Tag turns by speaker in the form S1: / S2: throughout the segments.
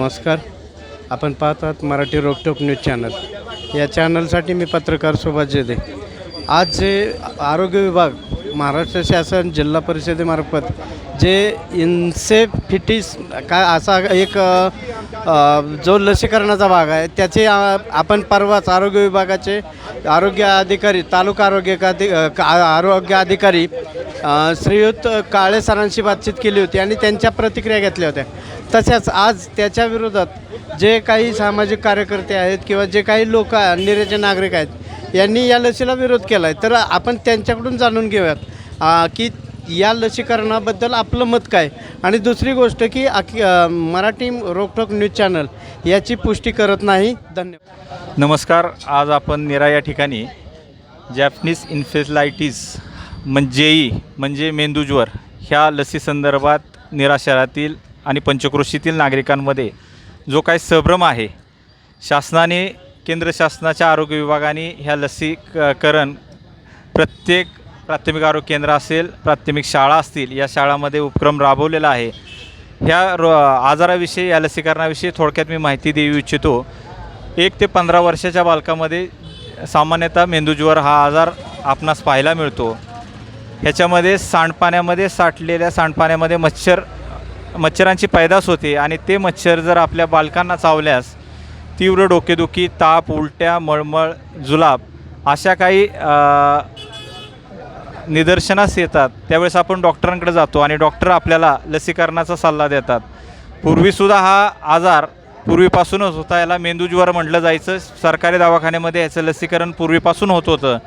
S1: नमस्कार. आपण पाहतात मराठी रोकटोक न्यूज चॅनल. या चॅनलसाठी मी पत्रकार सुभाष जेदे आज जे आरोग्य विभाग महाराष्ट्र शासन जिल्हा परिषदेमार्फत जे इन्सेफिटीस काय असा एक जो लसीकरणाचा भाग आहे त्याचे आपण परवाच आरोग्य विभागाचे आरोग्य अधिकारी तालुका आरोग्य का- आरोग्य अधिकारी श्रीयुत काळे सरांशी बातचीत केली होती आणि त्यांच्या प्रतिक्रिया घेतल्या होत्या. तशाच आज त्याच्या विरोधात जे काही सामाजिक कार्यकर्ते आहेत किंवा जे काही लोक निरेचे नागरिक आहेत यांनी या लसीला विरोध केला आहे तर आपण त्यांच्याकडून जाणून घेऊयात की या लसीकरणाबद्दल आपलं मत काय? आणि दुसरी गोष्ट की अखि मराठी रोकठोक न्यूज चॅनल याची पुष्टी करत नाही. धन्यवाद.
S2: नमस्कार. आज आपण निरा या ठिकाणी जॅपनीज इन्फेलायटीस म्हणजे म्हणजे मेंदूज्वर ह्या लसीसंदर्भात निरा शहरातील आणि पंचक्रोशीतील नागरिकांमध्ये जो काही संभ्रम आहे शासनाने केंद्र शासनाच्या आरोग्य विभागाने ह्या लसीकरण प्रत्येक प्राथमिक आरोग्य केंद्र असेल प्राथमिक शाळा असतील या शाळामध्ये उपक्रम राबवलेला आहे. ह्या रो आजाराविषयी या लसीकरणाविषयी थोडक्यात मी माहिती देऊ इच्छितो. एक ते पंधरा वर्षाच्या बालकामध्ये सामान्यतः मेंदूज्वर हा आजार आपणास पाहायला मिळतो. ह्याच्यामध्ये सांडपाण्यामध्ये साठलेल्या सांडपाण्यामध्ये मच्छर मच्छरांची पैदास होते आणि ते मच्छर जर आपल्या बालकांना चावल्यास तीव्र डोकेदुखी ताप उलट्या मळमळ जुलाब अशा काही निदर्शनास येतात त्यावेळेस आपण डॉक्टरांकडे जातो आणि डॉक्टर आपल्याला लसीकरणाचा सल्ला देतात. पूर्वीसुद्धा हा आजार पूर्वीपासूनच होता याला मेंदूज्वर म्हटलं जायचं. सरकारी दवाखान्यामध्ये याचं लसीकरण पूर्वीपासून होत होतं.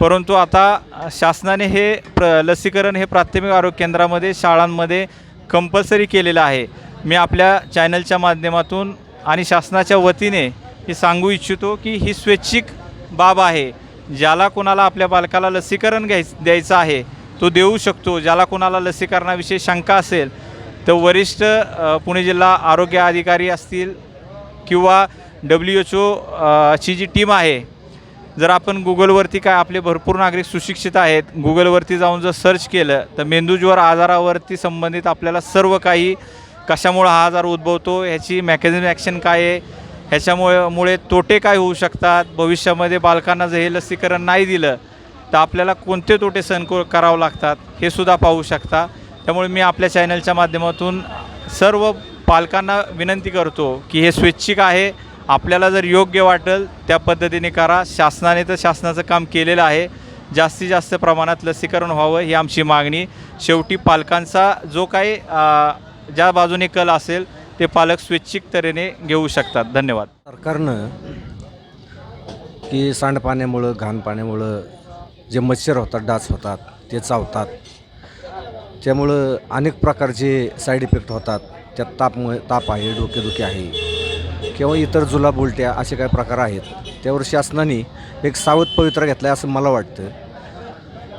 S2: परंतु आता शासनाने हे प्र लसीकरण हे प्राथमिक आरोग्य केंद्रामध्ये शाळांमध्ये कंपल्सरी केलेलं आहे. मी आपल्या चॅनलच्या माध्यमातून आणि शासनाच्या वतीने हे सांगू इच्छितो की ही स्वैच्छिक बाब आहे. ज्याला कोणाला आपल्या बालकाला लसीकरण घ्याय द्यायचं आहे तो देऊ शकतो. ज्याला कोणाला लसीकरणाविषयी शंका असेल तर वरिष्ठ पुणे जिल्हा आरोग्य अधिकारी असतील किंवा डब्ल्यू एच ओची जी टीम आहे. जर आपण गुगलवरती काय आपले भरपूर नागरिक सुशिक्षित आहेत गुगलवरती जाऊन जर सर्च केलं तर मेंदूज्वर आजारावरती संबंधित आपल्याला सर्व काही कशामुळं हा आजार उद्भवतो ह्याची मॅकॅझिम ॲक्शन काय आहे ह्याच्यामुळे मुळे तोटे काय होऊ शकतात? भविष्यामध्ये बालकांना जर हे लसीकरण नाही दिलं तर आपल्याला कोणते तोटे सहन को करावं लागतात? हे सुद्धा पाहू शकता. त्यामुळे मी आपल्या चॅनलच्या माध्यमातून सर्व पालकांना विनंती करतो की हे स्वैच्छिक आहे. आपल्याला जर योग्य वाटेल त्या पद्धतीने करा. शासनाने तर शासनाचं काम केलेलं आहे. जास्तीत जास्त प्रमाणात लसीकरण व्हावं ही आमची मागणी. शेवटी पालकांचा जो काही ज्या बाजूने कल असेल ते पालक स्वैच्छिक तऱ्हेने घेऊ शकतात. धन्यवाद.
S3: सरकारनं की सांडपाण्यामुळं घाण पाण्यामुळं जे मच्छर होतात डास होतात ते चावतात. त्यामुळं अनेक प्रकारचे साईड इफेक्ट होतात त्यात तापमुळे ताप आहे डोकेदुखी आहे किंवा इतर जुलाब उलट्या असे काही प्रकार आहेत त्यावर शासनाने एक सावध पवित्रा घेतला आहे असं मला वाटतं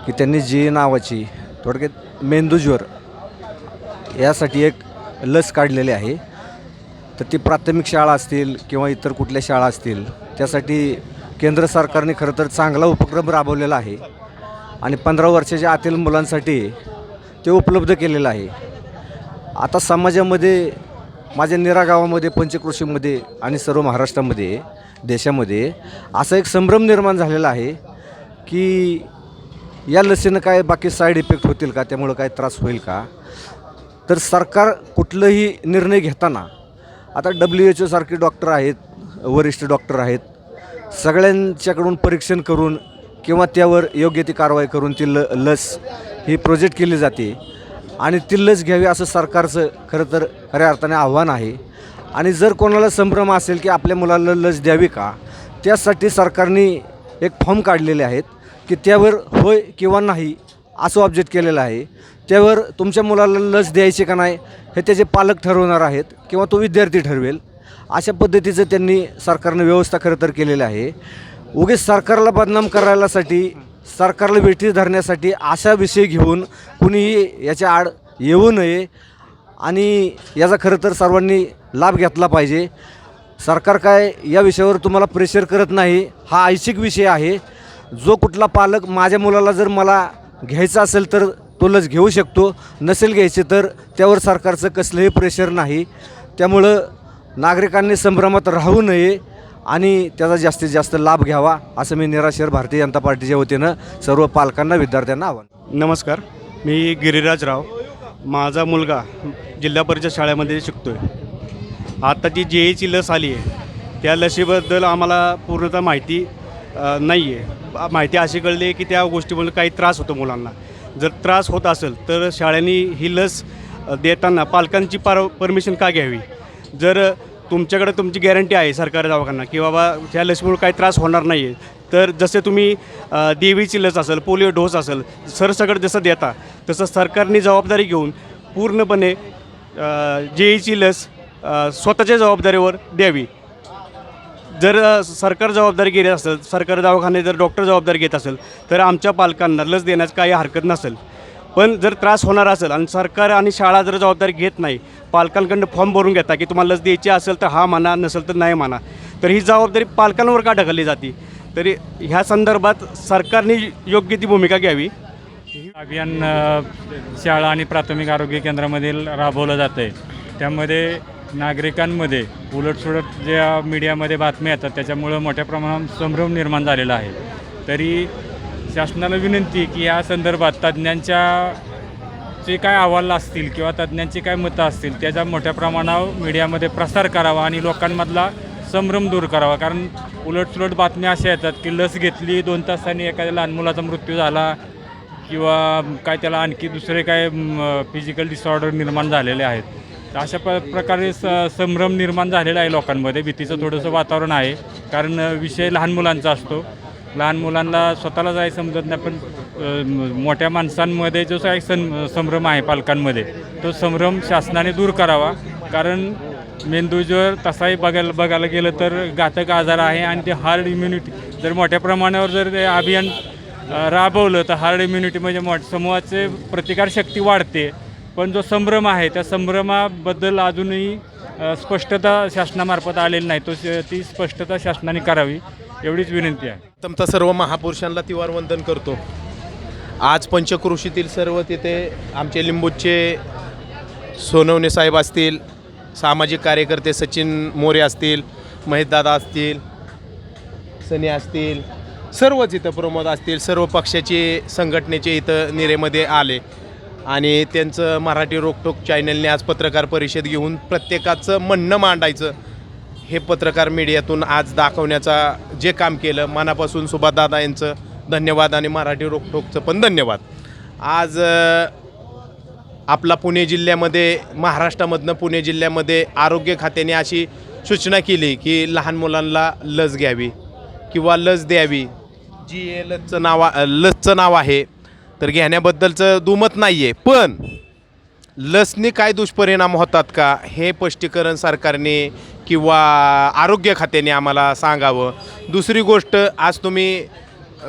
S3: की त्यांनी जी नावाची थोडक्यात मेंदूज्वर यासाठी एक लस काढलेली आहे. तर ती प्राथमिक शाळा असतील किंवा इतर कुठल्या शाळा असतील त्यासाठी केंद्र सरकारने खरं तर चांगला उपक्रम राबवलेला आहे. आणि पंधरा वर्षाच्या आतील मुलांसाठी ते उपलब्ध केलेलं आहे. आता समाजामध्ये माझ्या निरा गावामध्ये पंचकृषीमध्ये आणि सर्व महाराष्ट्रामध्ये देशामध्ये असा एक संभ्रम निर्माण झालेला आहे की या लसीनं काय बाकी साईड इफेक्ट होतील का? त्यामुळं काय त्रास होईल का? तर सरकार कुठलंही निर्णय घेताना आता डब्ल्यू एच ओसारखे डॉक्टर आहेत वरिष्ठ डॉक्टर आहेत सगळ्यांच्याकडून परीक्षण करून किंवा त्यावर योग्य ती कारवाई करून ती ल लस ही प्रोजेक्ट केली जाते. आणि ती लस घ्यावी असं सरकारचं खरं तर खऱ्या अर्थाने आव्हान आहे. आणि जर कोणाला संभ्रम असेल की आपल्या मुलाला लस द्यावी का त्यासाठी सरकारने एक फॉर्म काढलेले आहेत की त्यावर होय किंवा नाही असं ऑब्जेक्ट केलेलं आहे. त्यावर तुमच्या मुलाला लस द्यायची का नाही हे त्याचे पालक ठरवणार आहेत किंवा तो विद्यार्थी ठरवेल. अशा पद्धतीचं त्यांनी सरकारनं व्यवस्था खरं तर केलेली आहे. उगीच सरकारला बदनाम करायलासाठी सरकारला वेठी धरण्यासाठी अशा विषय घेऊन कुणीही याच्या आड येऊ नये आणि याचा खरं तर सर्वांनी लाभ घेतला पाहिजे. सरकार काय या विषयावर तुम्हाला प्रेशर करत नाही हा ऐच्छिक विषय आहे. जो कुठला पालक माझ्या मुलाला जर मला घ्यायचा असेल तर तो लस घेऊ शकतो. नसेल घ्यायचे तर त्यावर सरकारचं कसलंही प्रेशर नाही. त्यामुळं नागरिकांनी संभ्रमात राहू नये आणि त्याचा जास्तीत जास्त लाभ घ्यावा असं मी निराशर भारतीय जनता पार्टीच्या वतीनं सर्व पालकांना विद्यार्थ्यांना आव्हान
S4: नमस्कार. मी गिरिराजराव माझा मुलगा जिल्हा परिषद शाळेमध्ये शिकतो आहे आता जी जे ईची लस आली आहे त्या लसीबद्दल आम्हाला पूर्णतः माहिती नाही आहे माहिती अशी कळली आहे की त्या गोष्टीमुळे काही त्रास होतो मुलांना. जर त्रास होत असेल तर शाळांनी ही लस देताना पालकांची पार परमिशन का घ्यावी? जर तुमच्याकडे तुमची गॅरंटी आहे सरकारी दवाखाना की बाबा ह्या लसीमुळे काही त्रास होणार नाही आहे तर जसे तुम्ही देवीची लस असेल पोलिओ डोस असेल सरसकट जसं देता तसं सरकारने जबाबदारी घेऊन पूर्णपणे जे ईची लस स्वतःच्या जबाबदारीवर द्यावी. जर सरकार जबाबदारी घेत असेल सरकार दवाखाने जर डॉक्टर जबाबदारी घेत असेल तर आमच्या पालकांना लस देण्यास काही हरकत नसेल. पण जर त्रास होणार असेल आणि सरकार आणि शाळा जर जबाबदारी घेत नाही पालकांकडनं फॉर्म भरून घेता की तुम्हाला लस द्यायची असेल तर हा म्हणा नसेल तर नाही म्हणा तर ही जबाबदारी पालकांवर का ढकलली जाते? तरी ह्या संदर्भात सरकारने योग्य ती भूमिका घ्यावी.
S5: अभियान शाळा आणि प्राथमिक आरोग्य केंद्रामधील राबवलं जातं आहे त्यामध्ये नागरिकांमध्ये उलटसुलट ज्या मीडियामध्ये बातम्या येतात त्याच्यामुळं मोठ्या प्रमाणात संभ्रम निर्माण झालेला आहे. तरी शासनाला विनंती की या संदर्भात तज्ज्ञांच्या जे काय अहवाल असतील किंवा तज्ज्ञांची काय मतं असतील त्याचा मोठ्या प्रमाणावर मीडियामध्ये प्रसार करावा आणि लोकांमधला संभ्रम दूर करावा. कारण उलटसुलट बातम्या अशा येतात की लस घेतली दोन तासांनी एखाद्या लहान मुलाचा मृत्यू झाला किंवा काय त्याला आणखी दुसरे काय फिजिकल डिसऑर्डर निर्माण झालेले आहेत. तर अशा प प्रकारे स संभ्रम निर्माण झालेला आहे लोकांमध्ये. भीतीचं थोडंसं वातावरण आहे. कारण विषय लहान मुलांचा असतो. लहान मुलांना स्वतःला जाय समजत नाही पण मोठ्या माणसांमध्ये जो काही सं संभ्रम आहे पालकांमध्ये तो संभ्रम शासनाने दूर करावा. कारण मेंदूज्वर तसाही बघायला बघायला गेलं तर घातक आजार आहे आणि ते हार्ड इम्युनिटी जर मोठ्या प्रमाणावर जर ते अभियान राबवलं तर हार्ड इम्युनिटी म्हणजे मोठ समूहाचे प्रतिकारशक्ती वाढते. पण जो संभ्रम आहे त्या संभ्रमाबद्दल अजूनही स्पष्टता शासनामार्फत आलेली नाही. तो ती स्पष्टता शासनाने करावी एवढीच विनंती आहे.
S6: प्रथमतः सर्व महापुरुषांना तिवार वंदन करतो. आज पंचक्रोशीतील सर्व तिथे आमचे लिंबूचे सोनवणे साहेब असतील सामाजिक कार्यकर्ते सचिन मोरे असतील महेशदादा असतील सनी असतील सर्वच इथं प्रमोद असतील सर्व पक्षाचे संघटनेचे इथं निरेमध्ये आले. आणि त्यांचं मराठी रोकटोक चॅनलने आज पत्रकार परिषद घेऊन प्रत्येकाचं म्हणणं मांडायचं. हे पत्रकार मीडियातून आज दाखवण्याचा जे काम केलं मनापासून सुभाषदादा यांचं धन्यवाद आणि मराठी रोकटोकचं पण धन्यवाद. आज आपला पुणे जिल्ह्यामध्ये महाराष्ट्रामधनं पुणे जिल्ह्यामध्ये आरोग्य खात्याने अशी सूचना केली की लहान मुलांना लस घ्यावी किंवा लस द्यावी. जी ए लसचं नाव लसचं नाव आहे तर घेण्याबद्दलचं दुमत नाही आहे पण लसने काय दुष्परिणाम होतात का हे स्पष्टीकरण सरकारने किंवा आरोग्य खात्याने आम्हाला सांगावं. दुसरी गोष्ट आज तुम्ही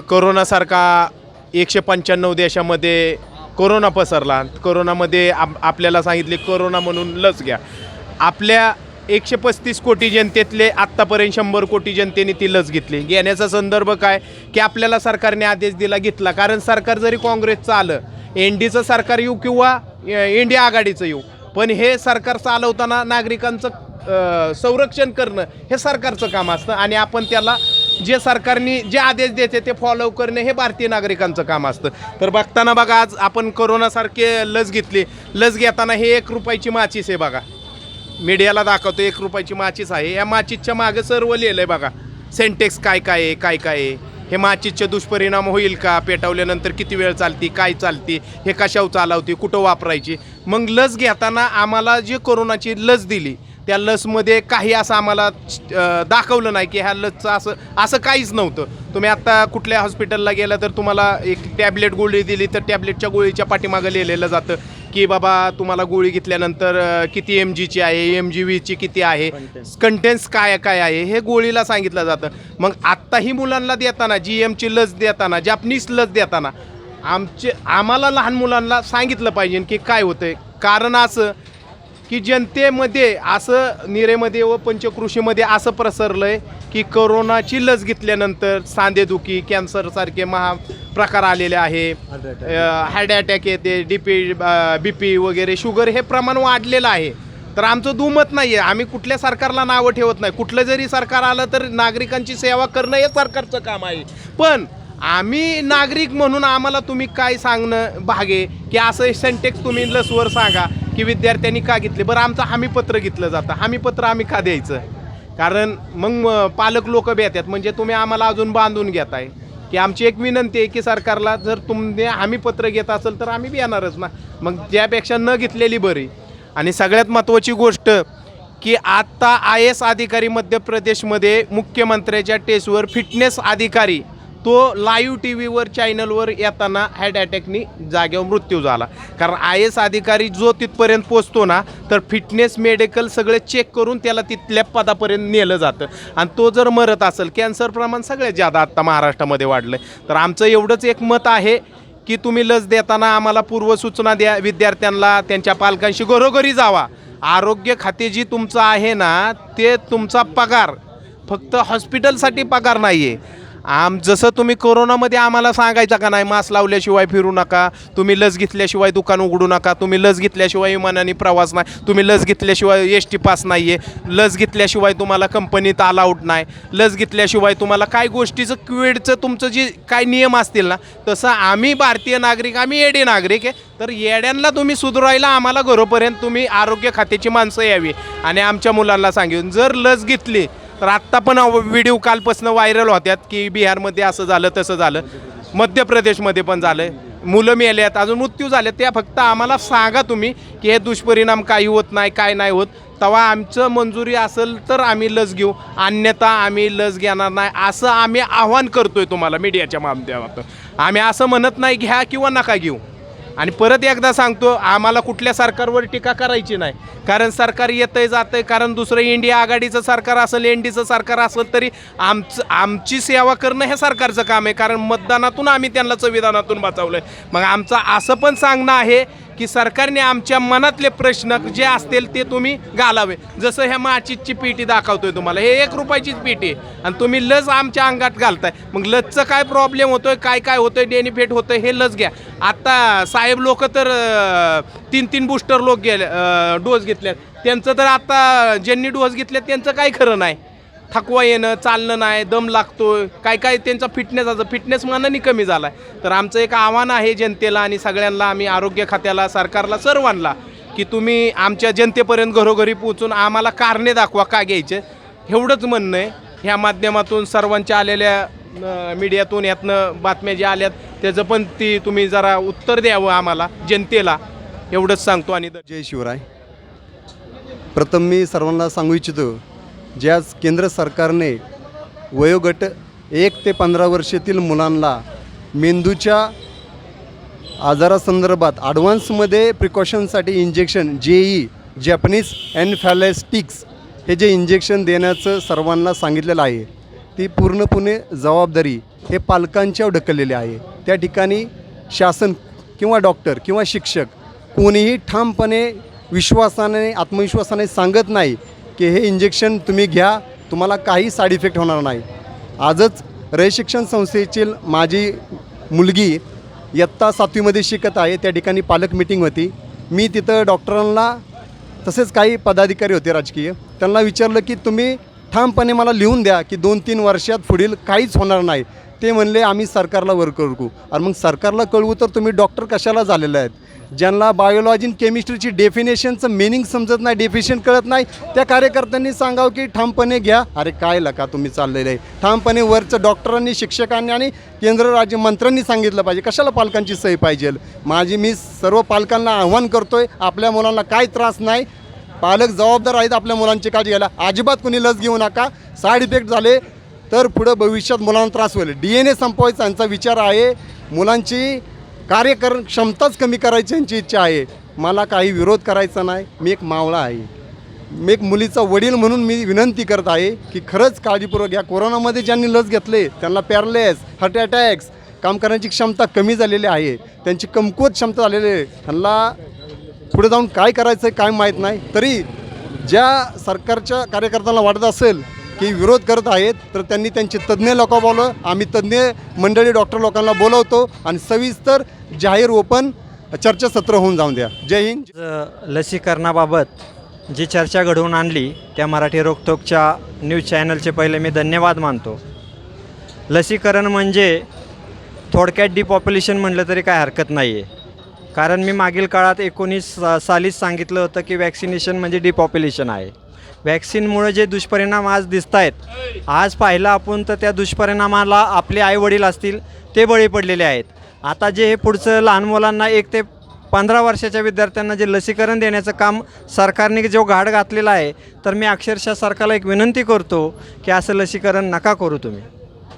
S6: करोनासारखा एकशे पंच्याण्णव देशामध्ये कोरोना पसरला. करोनामध्ये आप आपल्याला सांगितले करोना म्हणून लस घ्या. आपल्या एकशे पस्तीस कोटी जनतेतले आत्तापर्यंत शंभर कोटी जनतेने ती लस घेतली. घेण्याचा संदर्भ काय? की आपल्याला सरकारने आदेश दिला घेतला. कारण सरकार जरी काँग्रेसचं आलं एन डीचं सरकार येऊ किंवा इंडिया आघाडीचं येऊ पण हे सरकार चालवताना नागरिकांचं संरक्षण करणं हे सरकारचं काम असतं आणि आपण त्याला जे सरकारने जे आदेश देते ते फॉलो करणे हे भारतीय नागरिकांचं काम असतं. तर बघताना बघा आज आपण करोनासारखे लस घेतली. लस घेताना हे एक रुपयाची माचीस आहे बघा. मीडियाला दाखवतो एक रुपयाची माचीस आहे. या माचीसच्या मागं सर्व लिहिलं आहे बघा. सेंटेक्स काय काय आहे काय काय आहे. हे माचीसचे दुष्परिणाम होईल का? पेटवल्यानंतर किती वेळ चालती काय चालती? हे कशावर चालवते? कुठं वापरायची? मग लस घेताना आम्हाला जी कोरोनाची लस दिली त्या लसमध्ये काही असं आम्हाला दाखवलं नाही की ह्या लसचं असं असं काहीच नव्हतं. तुम्ही आत्ता कुठल्या हॉस्पिटलला गेला तर तुम्हाला एक टॅबलेट गोळी दिली तर टॅबलेटच्या गोळीच्या पाठीमागं लिहिलेलं जातं. की बाबा तुम्हाला गोळी घेतल्यानंतर अं, किती एम जीची आहे एम जी व्हीची किती आहे कंटेन्स काय काय आहे हे गोळीला सांगितलं जातं. मग आत्ताही मुलांना देताना जी एमची लस देताना जापनीज लस देताना आमचे आम्हाला लहान मुलांना सांगितलं पाहिजे की काय होतंय. कारण असं की जनतेमध्ये असं निरेमध्ये व पंचकृषीमध्ये असं प्रसरलं आहे की कोरोनाची लस घेतल्यानंतर सांधेदुखी कॅन्सरसारखे महा प्रकार आलेले आहे. हार्ट अटॅक येते डी पी बी पी वगैरे शुगर हे प्रमाण वाढलेलं आहे. तर आमचं दुमत नाही आहे आम्ही कुठल्या सरकारला नावं ठेवत नाही. कुठलं जरी सरकार आलं तर नागरिकांची सेवा करणं हे सरकारचं काम आहे. पण आम्ही नागरिक म्हणून आम्हाला तुम्ही काय सांगणं भागे? की असं सेंटेक्स तुम्ही लसवर सांगा. की विद्यार्थ्यांनी का घेतले? बरं आमचं हमीपत्र घेतलं जातं. हमीपत्र आम्ही का द्यायचं? कारण मग पालक लोक भेटतात म्हणजे तुम्ही आम्हाला अजून बांधून घेताय. की आमची एक विनंती आहे की सरकारला जर तुम्ही हमीपत्र घेत असेल तर आम्ही बी येणारच ना. मग त्यापेक्षा न घेतलेली बरी. आणि सगळ्यात महत्त्वाची गोष्ट की आत्ता आय एस अधिकारी मध्य प्रदेशमध्ये मुख्यमंत्र्याच्या टेस्टवर फिटनेस अधिकारी तो लाईव्ह टी व्हीवर चॅनलवर येताना हॅड अटॅकनी जागेवर मृत्यू झाला. कारण आय एस अधिकारी जो तिथपर्यंत पोचतो ना तर फिटनेस मेडिकल सगळे चेक करून त्याला तिथल्या पदापर्यंत नेलं जातं. आणि तो जर मरत असेल कॅन्सर प्रमाण सगळ्यात जादा आत्ता महाराष्ट्रामध्ये वाढलं आहे तर आमचं एवढंच एक मत आहे की तुम्ही लस देताना आम्हाला पूर्वसूचना द्या विद्यार्थ्यांना त्यांच्या पालकांशी घरोघरी जावा. आरोग्य खाते जी तुमचं आहे ना ते तुमचा पगार. फक्त हॉस्पिटलसाठी पगार नाही आहे आम जसं तुम्ही कोरोनामध्ये आम्हाला सांगायचं का नाही मास्क लावल्याशिवाय फिरू नका तुम्ही लस घेतल्याशिवाय दुकान उघडू नका तुम्ही लस घेतल्याशिवाय विमानाने प्रवास नाही तुम्ही लस घेतल्याशिवाय एस टी पास नाही आहे लस घेतल्याशिवाय तुम्हाला कंपनीत अलाउड नाही लस घेतल्याशिवाय तुम्हाला काय गोष्टीचं क्विडचं तुमचं जे काय नियम असतील ना तसं आम्ही भारतीय नागरिक आम्ही येडे नागरिक आहे तर येड्यांना तुम्ही सुधारायला आम्हाला घरोपर्यंत तुम्ही आरोग्य खात्याची माणसं यावी. आणि आमच्या मुलांना सांगून जर लस घेतली तर आत्ता पण व्हिडिओ कालपासून व्हायरल होत्यात की बिहारमध्ये असं झालं तसं झालं. मध्य प्रदेशमध्ये पण झालं मुलं मेले आहेत अजून मृत्यू झाले त्या फक्त आम्हाला सांगा तुम्ही की हे दुष्परिणाम काही होत नाही काय नाही होत. तेव्हा आमचं मंजुरी असेल तर आम्ही लस घेऊ. अन्यथा आम्ही लस घेणार नाही. असं आम्ही आव्हान करतोय तुम्हाला मीडियाच्या माध्यमातून. आम्ही असं म्हणत नाही घ्या किंवा नका घेऊ. आणि परत एकदा सांगतो आम्हाला कुठल्या सरकारवर टीका करायची नाही. कारण सरकार येतंय जातंय कारण दुसरं इंडिया आघाडीचं सरकार असेल एन डीचं सरकार असेल तरी आमचं आमची सेवा करणं हे सरकारचं काम आहे. कारण मतदानातून आम्ही त्यांना संविधानातून बचावलं आहे मग आमचं असं पण सांगणं आहे की सरकारने आमच्या मनातले प्रश्न जे असतील ते तुम्ही घालावे. जसं ह्या माचीची पेटी दाखवतोय तुम्हाला. हे एक रुपयाचीच पेटी आहे. आणि तुम्ही लस आमच्या अंगात घालताय. मग लसचं काय प्रॉब्लेम होतोय? काय काय होतोय? बेनिफिट होतंय? हे लस घ्या. आत्ता साहेब लोक तर तीन तीन बूस्टर लोक गेले डोस घेतल्यात. त्यांचं तर आत्ता ज्यांनी डोस घेतले त्यांचं काय खरं नाही. थकवा येणं चालणं नाही दम लागतो काय काय त्यांचा फिटनेस असं फिटनेस मानाने कमी झाला आहे तर आमचं एक आव्हान आहे जनतेला आणि सगळ्यांना आम्ही आरोग्य खात्याला सरकारला सर्वांना की तुम्ही आमच्या जनतेपर्यंत घरोघरी पोचून आम्हाला कारणे दाखवा का घ्यायचे. एवढंच म्हणणं आहे. ह्या माध्यमातून सर्वांच्या आलेल्या मीडियातून यातनं बातम्या ज्या आल्यात त्याचं पण ती तुम्ही जरा उत्तर द्यावं आम्हाला जनतेला. एवढंच सांगतो आणि
S7: जय शिवराय. प्रथम मी सर्वांना सांगू इच्छितो ज्या केंद्र सरकारने वयोगट एक ते पंधरा वर्षातील मुलांना मेंदूच्या आजारासंदर्भात ॲडव्हान्समध्ये प्रिकॉशनसाठी injection J E Japanese encephalitis हे जे इंजेक्शन देण्याचं सर्वांना सांगितलेलं आहे ती पूर्णपणे जबाबदारी हे पालकांच्या ढकललेली आहे. त्या ठिकाणी शासन किंवा डॉक्टर किंवा शिक्षक कोणीही ठामपणे विश्वासाने आत्मविश्वासाने सांगत नाही की हे इंजेक्शन तुम्ही घ्या तुम्हाला काही साईड इफेक्ट होणार नाही. आजच रय शिक्षण संस्थेतील माझी मुलगी इयत्ता सातवीमध्ये शिकत आहे त्या ठिकाणी पालक मिटिंग होती. मी तिथं डॉक्टरांना तसेच काही पदाधिकारी होते राजकीय त्यांना विचारलं की तुम्ही ठामपणे मला लिहून द्या की दोन तीन वर्षात पुढील काहीच होणार नाही. ते म्हणले आम्ही सरकारला वर करू. आणि मग सरकारला कळवू तर तुम्ही डॉक्टर कशाला झालेले आहेत? ज्यांना बायोलॉजी आणि केमिस्ट्रीची डेफिनेशनचं मिनिंग समजत नाही डेफिनेशन कळत नाही त्या कार्यकर्त्यांनी सांगावं की ठामपणे घ्या. अरे काय लका तुम्ही चाललेलं आहे. ठामपणे वरचं डॉक्टरांनी शिक्षकांनी आणि केंद्र राज्य मंत्र्यांनी सांगितलं पाहिजे. कशाला पालकांची सही पाहिजे? माझी मी सर्व पालकांना आव्हान करतोय आपल्या मुलांना काय त्रास नाही. पालक जबाबदार आहेत आपल्या मुलांची काळजी घ्यायला. अजिबात कोणी लस घेऊ नका. साईड इफेक्ट झाले तर पुढं भविष्यात मुलांना त्रास होईल. डी एन ए संपवायचा यांचा विचार आहे. मुलांची कार्यकरण क्षमताच कमी करायची यांची इच्छा आहे. मला काही विरोध करायचा नाही. मी एक मावळा आहे. मी एक मुलीचा वडील म्हणून मी विनंती करत आहे की खरंच काळजीपूर्वक या कोरोनामध्ये ज्यांनी लस घेतले त्यांना पॅरलेस हार्ट अटॅक्स काम करण्याची क्षमता कमी झालेली आहे. त्यांची कमकुवत क्षमता झालेली आहे. त्यांना पुढे जाऊन काय करायचं आहे काय माहीत नाही. तरी ज्या सरकारच्या कार्यकर्त्यांना वाटत असेल की विरोध करत आहेत तर त्यांनी त्यांचे तज्ज्ञ लोक बोलव आम्ही तज्ज्ञ मंडळी डॉक्टर लोकांना बोलवतो आणि सविस्तर जाहीर ओपन चर्चासत्र होऊन जाऊन द्या. जय हिंद.
S8: लसीकरणाबाबत जी चर्चा घडवून आणली त्या मराठी रोकटोकच्या न्यूज चॅनलचे पहिले मी धन्यवाद मानतो. लसीकरण म्हणजे थोडक्यात डिपॉप्युलेशन म्हटलं तरी काय हरकत नाही आहे कारण मी मागील काळात एकोणीस सालीच सांगितलं होतं की वॅक्सिनेशन म्हणजे डिपॉप्युलेशन आहे. वॅक्सिनमुळे जे दुष्परिणाम आज दिसत आहेत आज पाहिलं आपण तर त्या दुष्परिणामाला आपले आईवडील असतील ते बळी पडलेले आहेत. आता जे हे पुढचं लहान मुलांना एक ते पंधरा वर्षाच्या विद्यार्थ्यांना जे लसीकरण देण्याचं काम सरकारने जो घाट घातलेला आहे तर मी अक्षरशः सरकारला एक विनंती करतो की असं लसीकरण नका करू तुम्ही.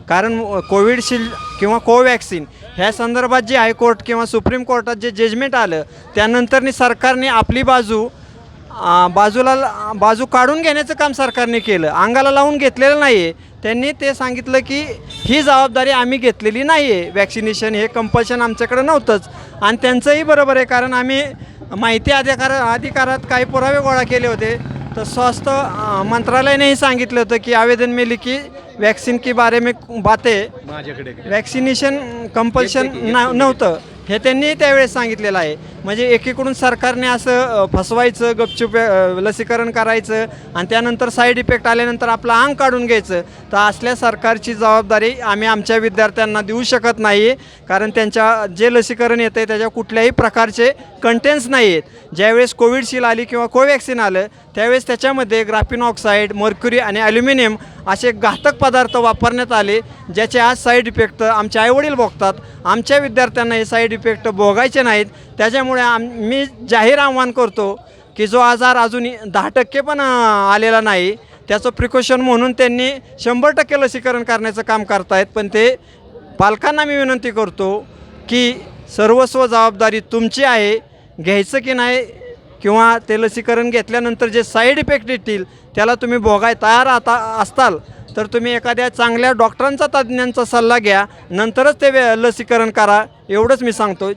S8: कारण कोविडशिल्ड किंवा कोवॅक्सिन ह्या संदर्भात जे हायकोर्ट किंवा सुप्रीम कोर्टात जे जजमेंट आलं त्यानंतरनी सरकारने आपली बाजू आ, बाजूला बाजू काढून घेण्याचं काम सरकारने केलं. अंगाला लावून घेतलेलं नाही आहे त्यांनी ते सांगितलं की ही जबाबदारी आम्ही घेतलेली नाही आहे वॅक्सिनेशन हे कंपल्शन आमच्याकडे नव्हतंच. आणि त्यांचंही बरोबर आहे कारण आम्ही माहिती अधिकार अधिकारात काही पुरावे गोळा केले होते. तर स्वास्थ्य मंत्रालयानेही सांगितलं होतं की आवेदन मिली की वॅक्सिन के बारे में बातें
S6: माझ्याकडे
S8: वॅक्सिनेशन कंपल्शन ना नव्हतं. हे त्यांनी त्यावेळेस सांगितलेलं आहे. म्हणजे एकीकडून सरकारने असं अ, फसवायचं गपचूप अ, लसीकरण करायचं आणि त्यानंतर साईड इफेक्ट आल्यानंतर आपलं अंग काढून घ्यायचं. तर असल्या सरकारची जबाबदारी आम्ही आमच्या विद्यार्थ्यांना देऊ शकत नाही कारण त्यांच्या जे लसीकरण येतं आहे त्याच्या कुठल्याही प्रकारचे कंटेन्स नाही आहेत ज्यावेळेस कोविडशील्ड आली किंवा कोवॅक्सिन आलं त्यावेळेस त्याच्यामध्ये ग्राफिन ऑक्साईड मर्क्युरी आणि ॲल्युमिनियम असे घातक पदार्थ वापरण्यात आले ज्याचे आज साईड इफेक्ट आमचे आईवडील भोगतात. आमच्या विद्यार्थ्यांना हे साईड इफेक्ट भोगायचे नाहीत. त्याच्यामुळे आम मी जाहीर आव्हान करतो की जो आजार अजून दहा टक्के पण आलेला नाही त्याचं प्रिकॉशन म्हणून त्यांनी शंभर टक्के लसीकरण करण्याचं काम करतायत. पण ते पालकांना मी विनंती करतो की सर्वस्व जबाबदारी तुमची आहे. घ्यायचं की नाही किंवा ते लसीकरण घेतल्यानंतर जे साईड इफेक्ट येतील त्याला तुम्ही भोगाय तयार आता असताल तर तुम्ही एखाद्या चांगल्या डॉक्टरांचा तज्ज्ञांचा सल्ला घ्या. नंतरच ते वे- लसीकरण करा. एवढंच मी सांगतो